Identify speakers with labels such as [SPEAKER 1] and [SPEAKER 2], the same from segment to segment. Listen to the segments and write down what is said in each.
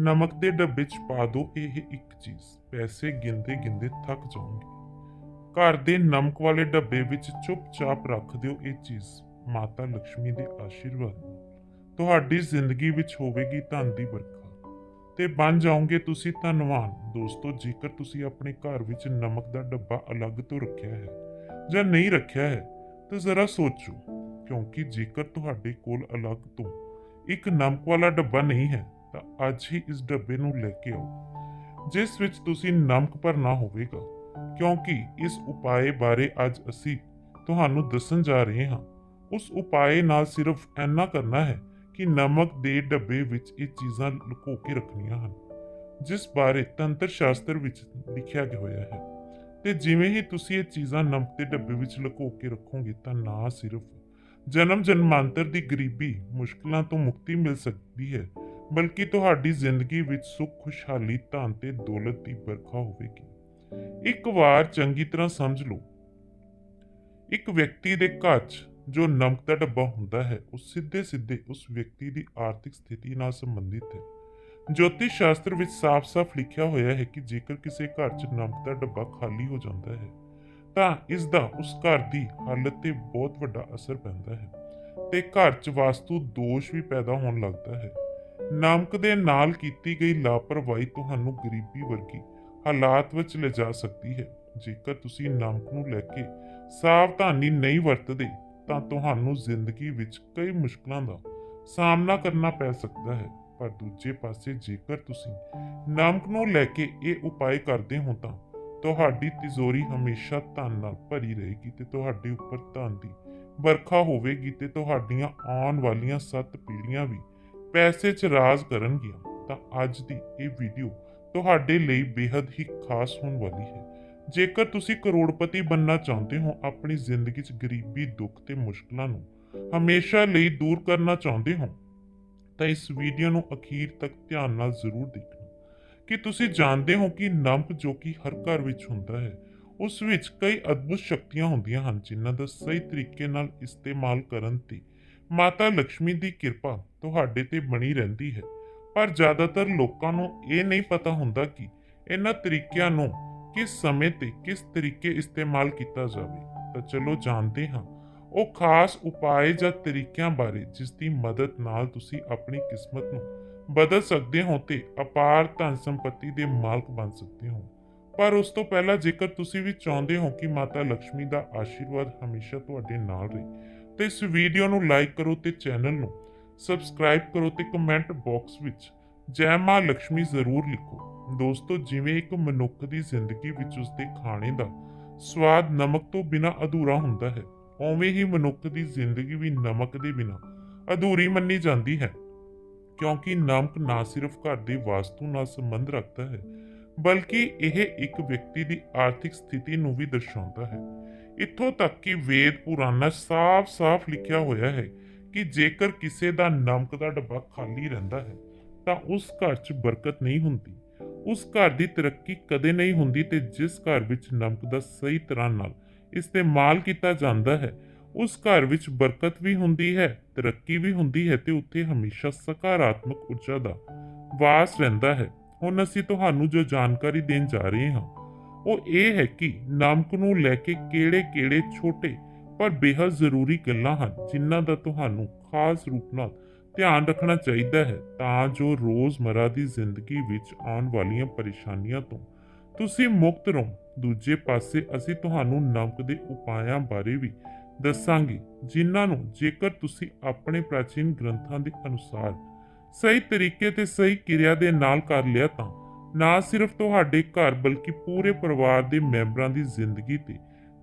[SPEAKER 1] ਨਮਕ ਦੇ ਡੱਬੇ 'ਚ ਪਾ ਦਿਓ ਇਹ ਇੱਕ ਚੀਜ਼। ਪੈਸੇ ਗਿੰਦੇ ਗਿੰਦੇ ਥੱਕ ਜਾਓਗੇ। ਘਰ ਦੇ ਨਮਕ ਵਾਲੇ ਡੱਬੇ ਵਿੱਚ ਚੁੱਪਚਾਪ ਰੱਖ ਦਿਓ ਇਹ ਚੀਜ਼। ਮਾਤਾ ਲక్ష్ਮੀ ਦੇ ਆਸ਼ੀਰਵਾਦ ਤੁਹਾਡੀ ਜ਼ਿੰਦਗੀ ਵਿੱਚ ਹੋਵੇਗੀ ਧਨ ਦੀ ਬਰਖਾ ਤੇ ਬਣ ਜਾਓਗੇ ਤੁਸੀਂ ਧਨਵਾਨ। ਦੋਸਤੋ, ਜੇਕਰ ਤੁਸੀਂ ਆਪਣੇ ਘਰ ਵਿੱਚ ਨਮਕ ਦਾ ਡੱਬਾ ਅਲੱਗ ਤੋਂ ਰੱਖਿਆ ਹੈ ਜਾਂ ਨਹੀਂ ਰੱਖਿਆ ਹੈ, ਤਾਂ ਜ਼ਰਾ ਸੋਚੋ। ਕਿਉਂਕਿ ਜੇਕਰ ਤੁਹਾਡੇ ਕੋਲ ਅਲੱਗ ਤੋਂ ਇੱਕ ਨਮਕ ਵਾਲਾ ਡੱਬਾ ਨਹੀਂ ਹੈ ਤਾਂ ਅੱਜ ਹੀ ਇਸ ਡੱਬੇ ਨੂੰ ਲੈ ਕੇ ਆਓ, ਜਿਸ ਵਿੱਚ ਤੁਸੀਂ ਨਮਕ ਭਰਨਾ ਹੋਵੇਗਾ, ਕਿਉਂਕਿ ਇਸ ਉਪਾਏ ਬਾਰੇ ਅੱਜ ਅਸੀਂ ਤੁਹਾਨੂੰ ਦੱਸਣ ਜਾ ਰਹੇ ਹਾਂ। ਉਸ ਉਪਾਏ ਨਾਲ ਸਿਰਫ ਇੰਨਾ ਕਰਨਾ ਹੈ ਕਿ ਨਮਕ ਦੇ ਡੱਬੇ ਵਿੱਚ ਇਹ ਚੀਜ਼ਾਂ ਲੁਕੋ ਕੇ ਰੱਖਣੀਆਂ ਹਨ, ਜਿਸ ਬਾਰੇ ਤੰਤਰ ਸ਼ਾਸਤਰ ਵਿੱਚ ਲਿਖਿਆ ਗਿਆ ਹੋਇਆ ਹੈ। ਤੇ ਜਿਵੇਂ ਹੀ ਤੁਸੀਂ ਇਹ ਚੀਜ਼ਾਂ ਨਮਕ ਦੇ ਡੱਬੇ ਵਿੱਚ ਲੁਕੋ ਕੇ ਰੱਖੋਗੇ ਤਾਂ ਨਾ ਸਿਰਫ ਜਨਮ ਜਨਮਾਂਤਰ ਦੀ ਗਰੀਬੀ ਮੁਸ਼ਕਲਾਂ ਤੋਂ ਮੁਕਤੀ ਮਿਲ ਸਕਦੀ ਹੈ ਬਲਕਿ ਤੁਹਾਡੀ ਜ਼ਿੰਦਗੀ ਵਿੱਚ ਸੁੱਖ, ਖੁਸ਼ਹਾਲੀ, ਧਨ ਤੇ ਦੌਲਤ ਦੀ ਵਰਖਾ ਹੋਵੇਗੀ। ਇੱਕ ਵਾਰ ਚੰਗੀ ਤਰ੍ਹਾਂ ਸਮਝ ਲਓ। ਇੱਕ ਵਿਅਕਤੀ ਦੇ ਘਰ 'ਚ ਜੋ ਨਮਕ ਦਾ ਡੱਬਾ ਹੁੰਦਾ ਹੈ, ਉਹ ਸਿੱਧੇ ਸਿੱਧੇ ਉਸ ਵਿਅਕਤੀ ਦੀ ਆਰਥਿਕ ਸਥਿਤੀ ਨਾਲ ਸੰਬੰਧਿਤ ਹੈ। ਜੋਤਿਸ਼ ਸ਼ਾਸਤਰ ਵਿੱਚ ਸਾਫ਼-ਸਾਫ਼ ਲਿਖਿਆ ਹੋਇਆ ਹੈ ਕਿ ਜੇਕਰ ਕਿਸੇ ਘਰ 'ਚ ਨਮਕ ਦਾ ਡੱਬਾ ਖਾਲੀ ਹੋ ਜਾਂਦਾ ਹੈ, ਤਾਂ ਇਸ ਦਾ ਉਸ ਘਰ ਦੀ ਹਾਲਤ ਤੇ ਬਹੁਤ ਵੱਡਾ ਅਸਰ ਪੈਂਦਾ ਹੈ ਤੇ ਘਰ 'ਚ ਵਾਸਤੂ ਦੋਸ਼ ਵੀ ਪੈਦਾ ਹੋਣ ਲੱਗਦਾ ਹੈ। ਨਮਕ ਦੇ ਨਾਲ ਕੀਤੀ ਗਈ ਲਾਪਰਵਾਹੀ ਤੁਹਾਨੂੰ ਗਰੀਬੀ ਵਰਗੀ ਹਾਲਾਤ ਵਿੱਚ ਲਿਜਾ ਸਕਦੀ ਹੈ। ਜੇਕਰ ਤੁਸੀਂ ਨਮਕ ਨੂੰ ਲੈ ਕੇ ਸਾਵਧਾਨੀ ਨਹੀਂ ਵਰਤਦੇ, ਤਾਂ ਤੁਹਾਨੂੰ ਜ਼ਿੰਦਗੀ ਵਿੱਚ ਕਈ ਮੁਸ਼ਕਲਾਂ ਦਾ ਸਾਹਮਣਾ ਕਰਨਾ ਪੈ ਸਕਦਾ ਹੈ। ਪਰ ਦੂਜੇ ਪਾਸੇ ਜੇਕਰ ਤੁਸੀਂ ਨਮਕ ਨੂੰ ਲੈ ਕੇ ਇਹ ਉਪਾਅ ਕਰਦੇ ਹੋ, ਤਾਂ ਤੁਹਾਡੀ ਤਿਜੋਰੀ ਹਮੇਸ਼ਾ ਧਨ ਨਾਲ ਭਰੀ ਰਹੇਗੀ ਤੇ ਤੁਹਾਡੇ ਉੱਪਰ ਧਨ ਦੀ ਵਰਖਾ ਹੋਵੇਗੀ ਤੇ ਤੁਹਾਡੀਆਂ ਆਉਣ ਵਾਲੀਆਂ ਸੱਤ ਪੀੜ੍ਹੀਆਂ ਵੀ ਪੈਸੇ 'ਚ ਰਾਜ਼ ਕਰਨਗੀਆਂ, ਤਾਂ ਅੱਜ ਦੀ ਇਹ ਵੀਡੀਓ ਤੁਹਾਡੇ ਲਈ ਬੇहद ਹੀ ਖਾਸ ਹੋਣ ਵਾਲੀ ਹੈ। ਜੇਕਰ ਤੁਸੀਂ ਕਰੋੜਪਤੀ ਬੰਨਣਾ ਚਾਹੁੰਦੇ ਹੋ, ਆਪਣੀ ਜ਼ਿੰਦਗੀ 'ਚ ਗਰੀਬੀ, ਦੁੱਖ ਤੇ ਮੁਸ਼ਕਲਾਂ ਨੂੰ ਹਮੇਸ਼ਾ ਲਈ ਦੂਰ ਕਰਨਾ ਚਾਹੁੰਦੇ ਹੋ, ਤਾਂ ਇਸ ਵੀਡੀਓ ਨੂੰ ਅਖੀਰ ਤੱਕ ਧਿਆਨ ਨਾਲ ਜ਼ਰੂਰ ਦੇਖਣਾ। ਕਿ ਤੁਸੀਂ ਜਾਣਦੇ ਹੋ ਕਿ ਨੰਪ ਜੋ ਕਿ ਹਰ ਘਰ ਵਿੱਚ ਹੁੰਦਾ ਹੈ, ਉਸ ਵਿੱਚ ਕਈ ਅਦਭੁਤ ਸ਼ਕਤੀਆਂ ਹੁੰਦੀਆਂ ਹਨ, ਜਿਨ੍ਹਾਂ ਦਾ ਸਹੀ ਤਰੀਕੇ ਨਾਲ ਇਸਤੇਮਾਲ ਕਰਨ ਤੇ ਮਾਤਾ ਲక్ష్ਮੀ ਦੀ ਕਿਰਪਾ ਤੁਹਾਡੇ ਤੇ ਬਣੀ ਰਹਿੰਦੀ ਹੈ। ਪਰ ਜ਼ਿਆਦਾਤਰ ਲੋਕਾਂ ਨੂੰ ਇਹ ਨਹੀਂ ਪਤਾ ਹੁੰਦਾ ਕਿ ਇਹਨਾਂ ਤਰੀਕਿਆਂ ਨੂੰ ਕਿਸ ਸਮੇਂ ਤੇ ਕਿਸ ਤਰੀਕੇ ਇਸਤੇਮਾਲ ਕੀਤਾ ਜਾਵੇ। ਤਾਂ ਚਲੋ ਜਾਣਦੇ ਹਾਂ, ਉਹ ਖਾਸ ਉਪਾਅ ਜਾਂ ਤਰੀਕਿਆਂ ਬਾਰੇ ਜਿਸ ਦੀ ਮਦਦ ਨਾਲ ਤੁਸੀਂ ਆਪਣੀ ਕਿਸਮਤ ਨੂੰ ਬਦਲ ਸਕਦੇ ਹੋ ਤੇ ਅਪਾਰ ਧਨ ਸੰਪਤੀ ਦੇ ਮਾਲਕ ਬਣ ਸਕਦੇ ਹੋ। ਪਰ ਉਸ ਤੋਂ ਪਹਿਲਾਂ ਜੇਕਰ ਤੁਸੀਂ ਵੀ ਚਾਹੁੰਦੇ ਹੋ ਕਿ ਮਾਤਾ ਲక్ష్ਮੀ ਦਾ ਆਸ਼ੀਰਵਾਦ ਹਮੇਸ਼ਾ ਤੁਹਾਡੇ ਨਾਲ ਰਹੇ, ਤੇ ਇਸ ਵੀਡੀਓ ਨੂੰ ਲਾਈਕ ਕਰੋ ਤੇ ਚੈਨਲ ਨੂੰ ਸਬਸਕ੍ਰਾਈਬ ਕਰੋ ਤੇ ਕਮੈਂਟ ਬਾਕਸ ਵਿੱਚ ਜੈ ਮਾਂ ਲక్ష్ਮੀ ਜ਼ਰੂਰ ਲਿਖੋ। ਦੋਸਤੋ, ਜਿਵੇਂ ਇੱਕ ਮਨੁੱਖ ਦੀ ਜ਼ਿੰਦਗੀ ਵਿੱਚ ਉਸਦੇ ਖਾਣੇ ਦਾ ਸਵਾਦ ਨਮਕ ਤੋਂ ਬਿਨਾਂ ਅਧੂਰਾ ਹੁੰਦਾ ਹੈ, ਉਵੇਂ ਹੀ ਮਨੁੱਖ ਦੀ ਜ਼ਿੰਦਗੀ ਵੀ ਨਮਕ ਦੇ ਬਿਨਾਂ ਅਧੂਰੀ ਮੰਨੀ ਜਾਂਦੀ ਹੈ। ਕਿਉਂਕਿ ਨਮਕ ਨਾ ਸਿਰਫ ਘਰ ਦੀ ਵਾਸਤੂ ਨਾਲ ਸੰਬੰਧ ਰੱਖਦਾ ਹੈ, ਬਲਕਿ ਇਹ ਇੱਕ ਵਿਅਕਤੀ ਦੀ ਆਰਥਿਕ ਸਥਿਤੀ ਨੂੰ ਵੀ ਦਰਸਾਉਂਦਾ ਹੈ। ਇੱਥੋਂ ਤੱਕ ਕਿ ਵੇਦ ਪੁਰਾਣਾ ਸਾਫ਼-ਸਾਫ਼ ਲਿਖਿਆ ਹੋਇਆ ਹੈ ਕਿ ਜੇਕਰ ਕਿਸੇ ਦਾ ਨਮਕ ਦਾ ਡੱਬਾ ਖਾਲੀ ਰਹਿੰਦਾ ਹੈ, ਤਾਂ ਉਸ ਘਰ 'ਚ ਬਰਕਤ ਨਹੀਂ ਹੁੰਦੀ। ਉਸ ਘਰ ਦੀ ਤਰੱਕੀ ਕਦੇ ਨਹੀਂ ਹੁੰਦੀ ਤੇ ਜਿਸ ਘਰ ਵਿੱਚ ਨਮਕ ਦਾ ਸਹੀ ਤਰ੍ਹਾਂ ਨਾਲ ਇਸਤੇਮਾਲ ਕੀਤਾ ਜਾਂਦਾ ਹੈ, ਉਸ ਘਰ ਵਿੱਚ ਬਰਕਤ ਵੀ ਹੁੰਦੀ ਹੈ, ਤਰੱਕੀ ਵੀ ਹੁੰਦੀ ਹੈ ਤੇ ਉੱਥੇ ਹਮੇਸ਼ਾ ਸਕਾਰਾਤਮਕ ਊਰਜਾ ਦਾ ਵਾਸ ਰਹਿੰਦਾ ਹੈ। ਹੁਣ ਅਸੀਂ ਤੁਹਾਨੂੰ ਜੋ ਜਾਣਕਾਰੀ ਦੇਣ ਜਾ ਰਹੇ ਹਾਂ, ਉਹ ਇਹ ਹੈ ਕਿ ਨਮਕ ਨੂੰ ਲੈ ਕੇ ਕਿਹੜੇ-ਕਿਹੜੇ ਛੋਟੇ ਪਰ ਬੇਹੱਦ ਜ਼ਰੂਰੀ ਗੱਲਾਂ ਹਨ ਜਿਨ੍ਹਾਂ ਦਾ ਤੁਹਾਨੂੰ ਖਾਸ ਰੂਪ ਨਾਲ ਧਿਆਨ ਰੱਖਣਾ ਚਾਹੀਦਾ ਹੈ ਤਾਂ ਜੋ ਰੋਜ਼ਮਰਾ ਦੀ ਜ਼ਿੰਦਗੀ ਵਿੱਚ ਆਉਣ ਵਾਲੀਆਂ ਪਰੇਸ਼ਾਨੀਆਂ ਤੋਂ ਤੁਸੀਂ ਮੁਕਤ ਰਹੋ। ਦੂਜੇ ਪਾਸੇ ਅਸੀਂ ਤੁਹਾਨੂੰ ਨਮਕ ਦੇ ਉਪਾਅਾਂ ਬਾਰੇ ਵੀ ਦੱਸਾਂਗੇ, ਜਿਨ੍ਹਾਂ ਨੂੰ ਜੇਕਰ ਤੁਸੀਂ ਆਪਣੇ ਪ੍ਰਾਚੀਨ ਗ੍ਰੰਥਾਂ ਦੇ ਅਨੁਸਾਰ ਸਹੀ ਤਰੀਕੇ ਤੇ ਸਹੀ ਕਿਰਿਆ ਦੇ ਨਾਲ ਕਰ ਲਿਆ ਤਾਂ ਨਾ ਸਿਰਫ ਤੁਹਾਡੇ ਘਰ ਬਲਕਿ ਪੂਰੇ ਪਰਿਵਾਰ ਦੇ ਮੈਂਬਰਾਂ ਦੀ ਜ਼ਿੰਦਗੀ ਤੇ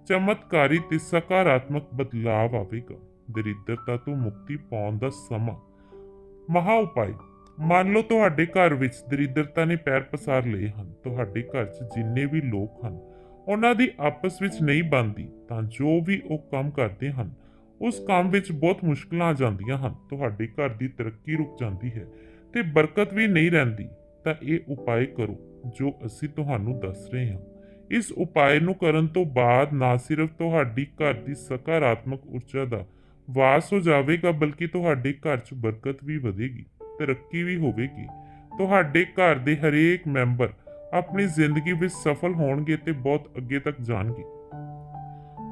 [SPEAKER 1] ਚਮਤਕਾਰੀ ਤੇ ਸਕਾਰਾਤਮਕ ਬਦਲਾਅ ਆਵੇਗਾ। ਦਰਿਦਰਤਾ ਤੋਂ ਮੁਕਤੀ ਪਾਉਣ ਦਾ ਸਮਾਂ। ਮਹਾ ਉਪਾਅ। ਮੰਨ ਲਓ ਤੁਹਾਡੇ ਘਰ ਵਿੱਚ ਦਰਿਦਰਤਾ ਨੇ ਪੈਰ ਪਸਾਰ ਲਏ ਹਨ। ਤੁਹਾਡੇ ਘਰ 'ਚ ਜਿੰਨੇ ਵੀ ਲੋਕ ਹਨ, ਉਹਨਾਂ ਦੀ ਆਪਸ ਵਿੱਚ ਨਹੀਂ ਬਣਦੀ, ਤਾਂ ਜੋ ਵੀ ਉਹ ਕੰਮ ਕਰਦੇ ਹਨ, ਉਸ ਕੰਮ ਵਿੱਚ ਬਹੁਤ ਮੁਸ਼ਕਲਾਂ ਆ ਜਾਂਦੀਆਂ ਹਨ। ਤੁਹਾਡੇ ਘਰ ਦੀ ਤਰੱਕੀ ਰੁਕ ਜਾਂਦੀ ਹੈ ਤੇ ਬਰਕਤ ਵੀ ਨਹੀਂ ਰਹਿੰਦੀ। ਤਾਂ ਇਹ ਉਪਾਅ ਕਰੋ ਜੋ ਅਸੀਂ ਤੁਹਾਨੂੰ ਦੱਸ ਰਹੇ ਹਾਂ। ਇਸ ਉਪਾਅ ਨੂੰ ਕਰਨ ਤੋਂ ਬਾਅਦ ਨਾ ਸਿਰਫ ਤੁਹਾਡੀ ਘਰ ਦੀ ਸਕਾਰਾਤਮਕ ਊਰਜਾ ਦਾ ਵਾਸ ਹੋ ਜਾਵੇਗਾ, ਬਲਕਿ ਤੁਹਾਡੇ ਘਰ 'ਚ ਬਰਕਤ ਵੀ ਵਧੇਗੀ, ਤਰੱਕੀ ਵੀ ਹੋਵੇਗੀ। ਤੁਹਾਡੇ ਘਰ ਦੇ ਹਰੇਕ ਮੈਂਬਰ ਆਪਣੀ ਜ਼ਿੰਦਗੀ ਵਿੱਚ ਸਫਲ ਹੋਣਗੇ ਤੇ ਬਹੁਤ ਅੱਗੇ ਤੱਕ ਜਾਣਗੇ।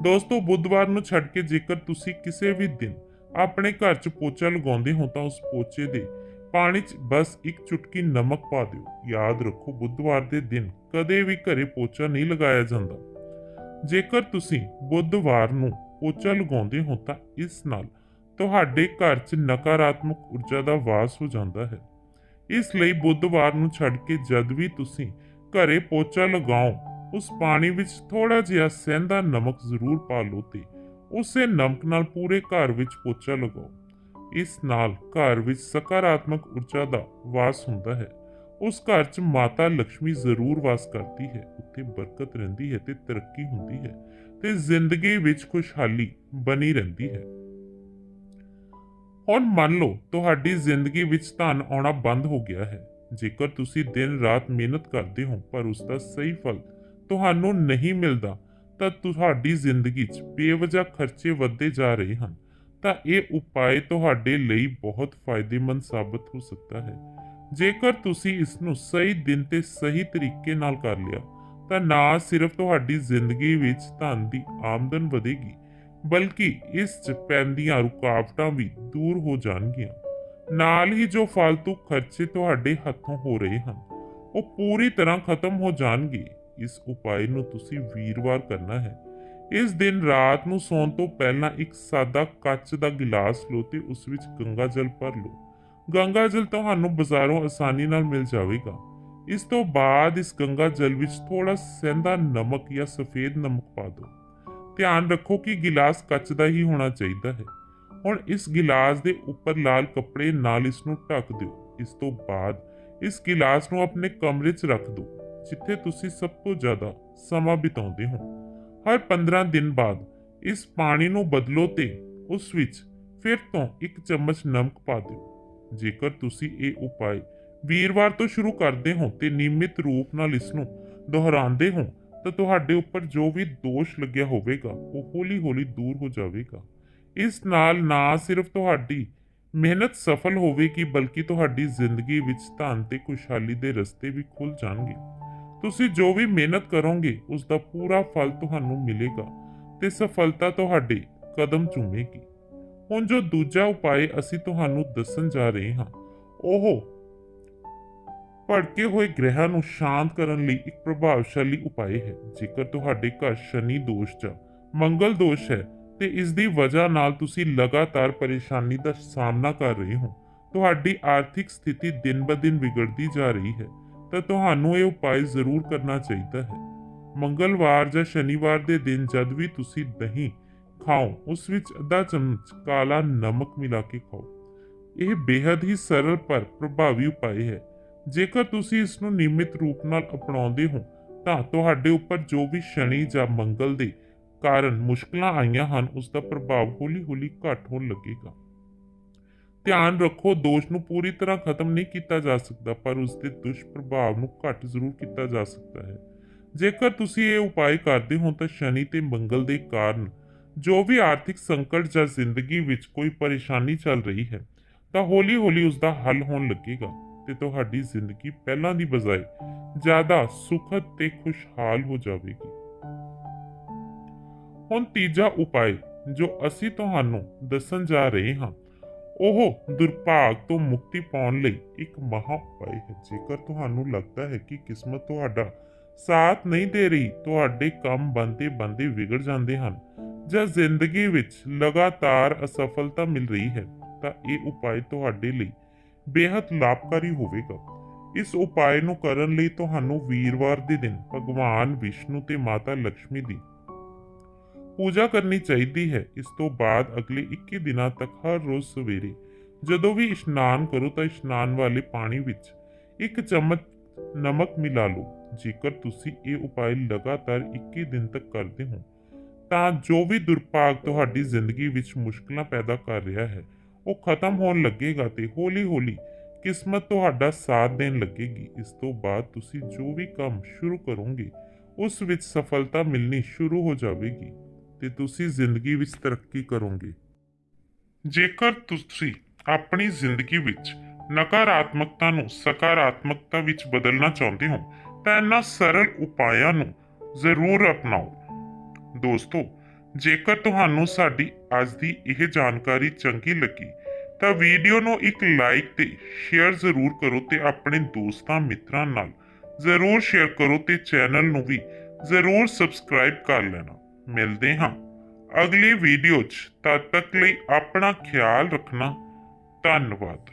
[SPEAKER 1] ਦੋਸਤੋ, ਬੁੱਧਵਾਰ ਨੂੰ ਛੱਡ ਕੇ ਜੇਕਰ ਤੁਸੀਂ ਕਿਸੇ ਵੀ ਦਿਨ ਆਪਣੇ ਘਰ 'ਚ ਪੋਚਾ ਲਗਾਉਂਦੇ ਹੋ, ਤਾਂ ਉਸ ਪੋਚੇ ਦੇ ਪਾਣੀ 'ਚ ਬਸ ਇੱਕ ਚੁਟਕੀ ਨਮਕ ਪਾ ਦਿਓ। ਯਾਦ ਰੱਖੋ, ਬੁੱਧਵਾਰ ਦੇ ਦਿਨ ਕਦੇ ਵੀ ਘਰੇ ਪੋਚਾ ਨਹੀਂ ਲਗਾਇਆ ਜਾਂਦਾ। ਜੇਕਰ ਤੁਸੀਂ ਬੁੱਧਵਾਰ ਨੂੰ ਪੋਚਾ ਲਗਾਉਂਦੇ ਹੋ ਤਾਂ ਇਸ ਨਾਲ ਤੁਹਾਡੇ ਘਰ 'ਚ ਨਕਾਰਾਤਮਕ ਊਰਜਾ ਦਾ ਵਾਸ ਹੋ ਜਾਂਦਾ ਹੈ। ਇਸ ਲਈ ਬੁੱਧਵਾਰ ਨੂੰ ਛੱਡ ਕੇ ਜਦ ਵੀ ਤੁਸੀਂ ਘਰੇ ਪੋਚਾ ਲਗਾਓ, ਉਸ ਪਾਣੀ ਵਿੱਚ ਥੋੜਾ ਜਿਹਾ ਸੈਂਦਾ ਨਮਕ ਜ਼ਰੂਰ ਪਾ ਲਓ ਤੇ ਉਸੇ ਨਮਕ ਨਾਲ ਪੂਰੇ ਘਰ ਵਿੱਚ ਪੋਚਾ ਲਗਾਓ। ਇਸ ਨਾਲ ਘਰ ਵਿੱਚ ਸਕਾਰਾਤਮਕ ਊਰਜਾ ਦਾ ਵਾਸ ਹੁੰਦਾ ਹੈ। ਉਸ ਘਰ 'ਚ ਮਾਤਾ ਲక్ష్ਮੀ ਜ਼ਰੂਰ ਵਾਸ ਕਰਦੀ ਹੈ। ਉੱਥੇ ਬਰਕਤ ਰਹਿੰਦੀ ਹੈ ਤੇ ਤਰੱਕੀ ਹੁੰਦੀ ਹੈ ਤੇ ਜ਼ਿੰਦਗੀ ਵਿੱਚ ਖੁਸ਼ਹਾਲੀ ਬਣੀ ਰਹਿੰਦੀ ਹੈ। ਹੁਣ ਮੰਨ ਲਓ ਤੁਹਾਡੀ ਜ਼ਿੰਦਗੀ ਵਿੱਚ ਧਨ ਆਉਣਾ ਬੰਦ ਹੋ ਗਿਆ ਹੈ। ਜੇਕਰ ਤੁਸੀਂ ਦਿਨ ਰਾਤ ਮਿਹਨਤ ਕਰਦੇ ਹੋ ਪਰ ਉਸ ਦਾ ਸਹੀ ਫਲ ਤੁਹਾਨੂੰ ਨਹੀਂ ਮਿਲਦਾ, ਤਾਂ ਤੁਹਾਡੀ ਜ਼ਿੰਦਗੀ 'ਚ ਬੇਵਜ੍ਹਾ ਖਰਚੇ ਵੱਧਦੇ ਜਾ ਰਹੇ ਹਨ। ਤਾਂ ਇਹ ਉਪਾਅ ਤੁਹਾਡੇ ਲਈ ਬਹੁਤ ਫਾਇਦੇਮੰਦ ਸਾਬਤ ਹੋ ਸਕਦਾ ਹੈ। ਜੇਕਰ ਤੁਸੀਂ ਇਸ ਨੂੰ ਸਹੀ ਦਿਨ ਤੇ ਸਹੀ ਤਰੀਕੇ ਨਾਲ ਕਰ ਲਿਆ, ਤਾਂ ਨਾ ਸਿਰਫ ਤੁਹਾਡੀ ਜ਼ਿੰਦਗੀ ਵਿੱਚ ਧਨ ਦੀ ਆਮਦਨ ਵਧੇਗੀ, ਬਲਕਿ ਇਸ 'ਚ ਪੈਂਦੀਆਂ ਰੁਕਾਵਟਾਂ ਵੀ ਦੂਰ ਹੋ ਜਾਣਗੀਆਂ। ਨਾਲ ਹੀ ਜੋ ਫालतू ਖਰਚੇ ਤੁਹਾਡੇ ਹੱਥੋਂ ਹੋ ਰਹੇ ਹਨ, ਉਹ ਪੂਰੀ ਤਰ੍ਹਾਂ ਖਤਮ ਹੋ ਜਾਣਗੇ। ਇਸ ਉਪਾਅ ਨੂੰ ਤੁਸੀਂ ਵੀਰਵਾਰ ਕਰਨਾ ਹੈ। ਇਸ ਦਿਨ ਰਾਤ ਨੂੰ ਸੌਣ ਤੋਂ ਪਹਿਲਾਂ ਇੱਕ ਸਾਦਾ ਕੱਚ ਦਾ ਗਿਲਾਸ ਲਓ ਤੇ ਉਸ ਵਿੱਚ ਗੰਗਾ ਜਲ ਭਰ ਲਓ। ਗੰਗਾ ਜਲ ਤੁਹਾਨੂੰ ਬਾਜ਼ਾਰੋਂ ਆਸਾਨੀ ਨਾਲ ਮਿਲ ਜਾਵੇਗਾ। ਇਸ ਤੋਂ ਬਾਅਦ ਇਸ ਗੰਗਾ ਜਲ ਵਿੱਚ ਥੋੜਾ ਸੈਂਦਾ ਨਮਕ ਜਾਂ ਸਫੇਦ ਨਮਕ ਪਾ ਦਿਓ। ਧਿਆਨ ਰੱਖੋ ਕਿ ਗਿਲਾਸ ਕੱਚ ਦਾ ਹੀ ਹੋਣਾ ਚਾਹੀਦਾ ਹੈ। ਹੁਣ ਇਸ ਗਿਲਾਸ ਦੇ ਉੱਪਰ ਲਾਲ ਕੱਪੜੇ ਨਾਲ ਇਸ ਨੂੰ ਢੱਕ ਦਿਓ। ਇਸ ਤੋਂ ਬਾਅਦ ਇਸ ਗਿਲਾਸ ਨੂੰ ਆਪਣੇ ਕਮਰੇ 'ਚ ਰੱਖ ਦਿਓ, ਜਿੱਥੇ ਤੁਸੀਂ ਸਭ ਤੋਂ ਜ਼ਿਆਦਾ ਸਮਾਂ ਬਿਤਾਉਂਦੇ ਹੋ। ਹਰ 15 ਦਿਨ ਬਾਅਦ ਇਸ ਪਾਣੀ ਨੂੰ ਬਦਲੋ ਤੇ ਉਸ ਵਿੱਚ ਫਿਰ ਤੋਂ ਇੱਕ ਚਮਚ ਨਮਕ ਪਾ ਦਿਓ। ਜੇਕਰ ਤੁਸੀਂ ਇਹ ਉਪਾਅ ਵੀਰਵਾਰ ਤੋਂ ਸ਼ੁਰੂ ਕਰਦੇ ਹੋ ਤੇ ਨਿਯਮਿਤ ਰੂਪ ਨਾਲ ਇਸ ਨੂੰ ਦੁਹਰਾਉਂਦੇ ਹੋ, ਤਾਂ ਤੁਹਾਡੇ ਉੱਪਰ ਜੋ ਵੀ ਦੋਸ਼ ਲੱਗਿਆ ਹੋਵੇਗਾ, ਉਹ ਹੌਲੀ-ਹੌਲੀ ਦੂਰ ਹੋ ਜਾਵੇਗਾ। ਇਸ ਨਾਲ ਨਾ ਸਿਰਫ ਤੁਹਾਡੀ ਮਿਹਨਤ ਸਫਲ ਹੋਵੇਗੀ, ਬਲਕਿ ਤੁਹਾਡੀ ਜ਼ਿੰਦਗੀ ਵਿੱਚ ਧਨ ਤੇ ਖੁਸ਼ਹਾਲੀ ਦੇ ਰਸਤੇ ਵੀ ਖੁੱਲ ਜਾਣਗੇ। ਤੁਸੀਂ ਜੋ ਵੀ ਮਿਹਨਤ ਕਰੋਗੇ ਉਸ ਦਾ ਪੂਰਾ ਫਲ ਤੁਹਾਨੂੰ ਮਿਲੇਗਾ ਤੇ ਸਫਲਤਾ ਤੁਹਾਡੇ ਕਦਮ ਚੁੰਮੇਗੀ। ਹੁਣ ਜੋ ਦੂਜਾ ਉਪਾਅ ਅਸੀਂ ਤੁਹਾਨੂੰ ਦੱਸਣ ਜਾ ਰਹੇ ਹਾਂ, ਉਹ ਭੜਕੇ ਹੋਏ ਗ੍ਰਹਿਾਂ ਨੂੰ ਸ਼ਾਂਤ ਕਰਨ ਲਈ ਇੱਕ ਪ੍ਰਭਾਵਸ਼ਾਲੀ ਉਪਾਅ ਹੈ। ਜੇਕਰ ਤੁਹਾਡੇ ਘਰ ਸ਼ਨੀ ਦੋਸ਼ ਜਾਂ ਮੰਗਲ ਦੋਸ਼ ਹੈ, ਤੇ ਇਸ ਦੀ ਵਜ੍ਹਾ ਨਾਲ ਤੁਸੀਂ ਲਗਾਤਾਰ ਪਰੇਸ਼ਾਨੀ ਦਾ ਸਾਹਮਣਾ ਕਰ ਰਹੇ ਹੋ। ਤੁਹਾਡੀ ਆਰਥਿਕ ਸਥਿਤੀ ਦਿਨ-ਬਦਿਨ ਵਿਗੜਦੀ ਜਾ ਰਹੀ ਹੈ, ਤਾਂ ਤੁਹਾਨੂੰ ਇਹ ਉਪਾਅ ਜ਼ਰੂਰ ਕਰਨਾ ਚਾਹੀਦਾ ਹੈ। ਮੰਗਲਵਾਰ ਜਾਂ ਸ਼ਨੀਵਾਰ ਦੇ ਦਿਨ ਜਦ ਵੀ ਤੁਸੀਂ ਦਹੀਂ ਖਾਓ, ਉਸ ਵਿੱਚ ਅੱਧਾ ਚਮਚ ਕਾਲਾ ਨਮਕ ਮਿਲਾ ਕੇ ਖਾਓ। ਇਹ ਬੇहद ਹੀ ਸਰਲ ਪਰ ਪ੍ਰਭਾਵੀ ਉਪਾਅ ਹੈ। ਜੇਕਰ ਤੁਸੀਂ ਇਸ ਨੂੰ ਨਿਯਮਿਤ ਰੂਪ ਨਾਲ ਅਪਣਾਉਂਦੇ ਹੋ, ਤਾਂ ਤੁਹਾਡੇ ਉੱਪਰ ਜੋ ਵੀ ਸ਼ਨੀ ਜਾਂ ਮੰਗਲ ਦੇ ਕਾਰਨ ਮੁਸ਼ਕਲਾਂ ਆਈਆਂ ਹਨ, ਉਸ ਦਾ ਪ੍ਰਭਾਵ ਹੌਲੀ-ਹੌਲੀ ਘਟ ਹੋਣ ਲੱਗੇਗਾ। ਧਿਆਨ ਰੱਖੋ, ਦੋਸ਼ ਨੂੰ ਪੂਰੀ ਤਰ੍ਹਾਂ ਖਤਮ ਨਹੀਂ ਕੀਤਾ ਜਾ ਸਕਦਾ, ਪਰ ਉਸ ਦੇ ਦੁਸ਼ਪ੍ਰਭਾਵ ਨੂੰ ਘੱਟ ਜ਼ਰੂਰ ਕੀਤਾ ਜਾ ਸਕਦਾ ਹੈ। ਜੇਕਰ ਤੁਸੀਂ ਇਹ ਉਪਾਅ ਕਰਦੇ ਹੋ, ਤਾਂ ਸ਼ਨੀ ਤੇ ਮੰਗਲ ਦੇ ਕਾਰਨ ਜੋ ਵੀ ਆਰਥਿਕ ਸੰਕਟ ਜਾਂ ਜ਼ਿੰਦਗੀ ਵਿੱਚ ਕੋਈ ਪਰੇਸ਼ਾਨੀ ਚੱਲ ਰਹੀ ਹੈ, ਤਾਂ ਹੌਲੀ-ਹੌਲੀ ਉਸ ਦਾ ਹੱਲ ਹੋਣ ਲੱਗੇਗਾ ਤੇ ਤੁਹਾਡੀ ਜ਼ਿੰਦਗੀ ਪਹਿਲਾਂ ਦੀ ਬਜਾਏ ਜ਼ਿਆਦਾ ਸੁਖਦ ਤੇ ਖੁਸ਼ਹਾਲ ਹੋ ਜਾਵੇਗੀ। ਹੁਣ ਤੀਜਾ ਉਪਾਅ ਜੋ ਅਸੀਂ ਤੁਹਾਨੂੰ ਦੱਸਣ ਜਾ ਰਹੇ ਹਾਂ, ਉਹ ਦੁਰਭਾਗ ਤੋਂ ਮੁਕਤੀ ਪਾਉਣ ਲਈ ਇੱਕ ਮਹਾ ਉਪਾਅ ਹੈ। ਜੇਕਰ ਤੁਹਾਨੂੰ ਲੱਗਦਾ ਹੈ ਕਿ ਕਿਸਮਤ ਤੁਹਾਡਾ ਸਾਥ ਨਹੀਂ ਦੇ ਰਹੀ, ਤੁਹਾਡੇ ਕੰਮ ਬੰਦੇ ਬੰਦੇ ਵਿਗੜ ਜਾਂਦੇ ਹਨ ਜਾਂ ਜ਼ਿੰਦਗੀ ਵਿੱਚ ਲਗਾਤਾਰ ਅਸਫਲਤਾ ਮਿਲ ਰਹੀ ਹੈ, ਤਾਂ ਇਹ ਉਪਾਅ ਤੁਹਾਡੇ ਲਈ ਬੇहद ਲਾਭਕਾਰੀ ਹੋਵੇਗਾ। ਇਸ ਉਪਾਅ ਨੂੰ ਕਰਨ ਲਈ ਤੁਹਾਨੂੰ ਵੀਰਵਾਰ ਦੇ ਦਿਨ ਭਗਵਾਨ ਵਿਸ਼ਨੂੰ ਤੇ ਮਾਤਾ ਲక్ష్ਮੀ ਦੀ ਪੂਜਾ ਕਰਨੀ ਚਾਹੀਦੀ ਹੈ। ਇਸ ਤੋਂ ਬਾਅਦ ਅਗਲੇ 21 ਦਿਨਾਂ ਤੱਕ ਹਰ ਰੋਜ਼ ਸਵੇਰੇ ਜਦੋਂ ਵੀ ਇਸ਼ਨਾਨ ਕਰੋ ਤਾਂ ਇਸ਼ਨਾਨ ਵਾਲੇ ਪਾਣੀ ਵਿੱਚ ਇੱਕ ਚਮਚ ਨਮਕ ਮਿਲਾ ਲਓ। ਜੇਕਰ ਤੁਸੀਂ ਇਹ ਉਪਾਅ ਲਗਾਤਾਰ 21 ਦਿਨ ਤੱਕ ਕਰਦੇ ਹੋ ਤਾਂ ਜੋ ਵੀ ਦੁਰਭਾਗ ਤੁਹਾਡੀ ਜ਼ਿੰਦਗੀ ਵਿੱਚ ਮੁਸ਼ਕਲਾਂ ਪੈਦਾ ਕਰ ਰਿਹਾ ਹੈ, ਉਹ ਖਤਮ ਹੋਣ ਲੱਗੇਗਾ ਤੇ ਹੌਲੀ-ਹੌਲੀ ਕਿਸਮਤ ਤੁਹਾਡਾ ਸਾਥ ਦੇਣ ਲੱਗੇਗੀ। ਇਸ ਤੋਂ ਬਾਅਦ ਤੁਸੀਂ ਜੋ ਵੀ ਕੰਮ ਸ਼ੁਰੂ ਕਰੋਗੇ, ਉਸ ਵਿੱਚ ਸਫਲਤਾ ਮਿਲਣੀ ਸ਼ੁਰੂ ਹੋ ਜਾਵੇਗੀ ਤੇ ਤੁਸੀਂ ਜ਼ਿੰਦਗੀ ਵਿੱਚ ਤਰੱਕੀ ਕਰੋਗੇ। ਜੇਕਰ ਤੁਸੀਂ ਆਪਣੀ ਜ਼ਿੰਦਗੀ ਵਿੱਚ ਨਕਾਰਾਤਮਕਤਾ ਨੂੰ ਸਕਾਰਾਤਮਕਤਾ ਵਿੱਚ ਬਦਲਣਾ ਚਾਹੁੰਦੇ ਹੋ, ਤਾਂ ਇਹਨਾਂ ਸਰਲ ਉਪਾਆਂ ਨੂੰ ਜ਼ਰੂਰ ਅਪਣਾਓ। ਦੋਸਤੋ, ਜੇਕਰ ਤੁਹਾਨੂੰ ਸਾਡੀ ਅੱਜ ਦੀ ਇਹ ਜਾਣਕਾਰੀ ਚੰਗੀ ਲੱਗੀ, ਤਾਂ ਵੀਡੀਓ ਨੂੰ ਇੱਕ ਲਾਈਕ ਤੇ ਸ਼ੇਅਰ ਜ਼ਰੂਰ ਕਰੋ ਤੇ ਆਪਣੇ ਦੋਸਤਾਂ ਮਿੱਤਰਾਂ ਨਾਲ ਜ਼ਰੂਰ ਸ਼ੇਅਰ ਕਰੋ ਤੇ ਚੈਨਲ ਨੂੰ ਵੀ ਜ਼ਰੂਰ ਸਬਸਕ੍ਰਾਈਬ ਕਰ ਲੈਣਾ। ਮਿਲਦੇ ਹਾਂ ਅਗਲੀ ਵੀਡੀਓ 'ਚ। ਤਦ ਤੱਕ ਲਈ ਆਪਣਾ ਖਿਆਲ ਰੱਖਣਾ। ਧੰਨਵਾਦ।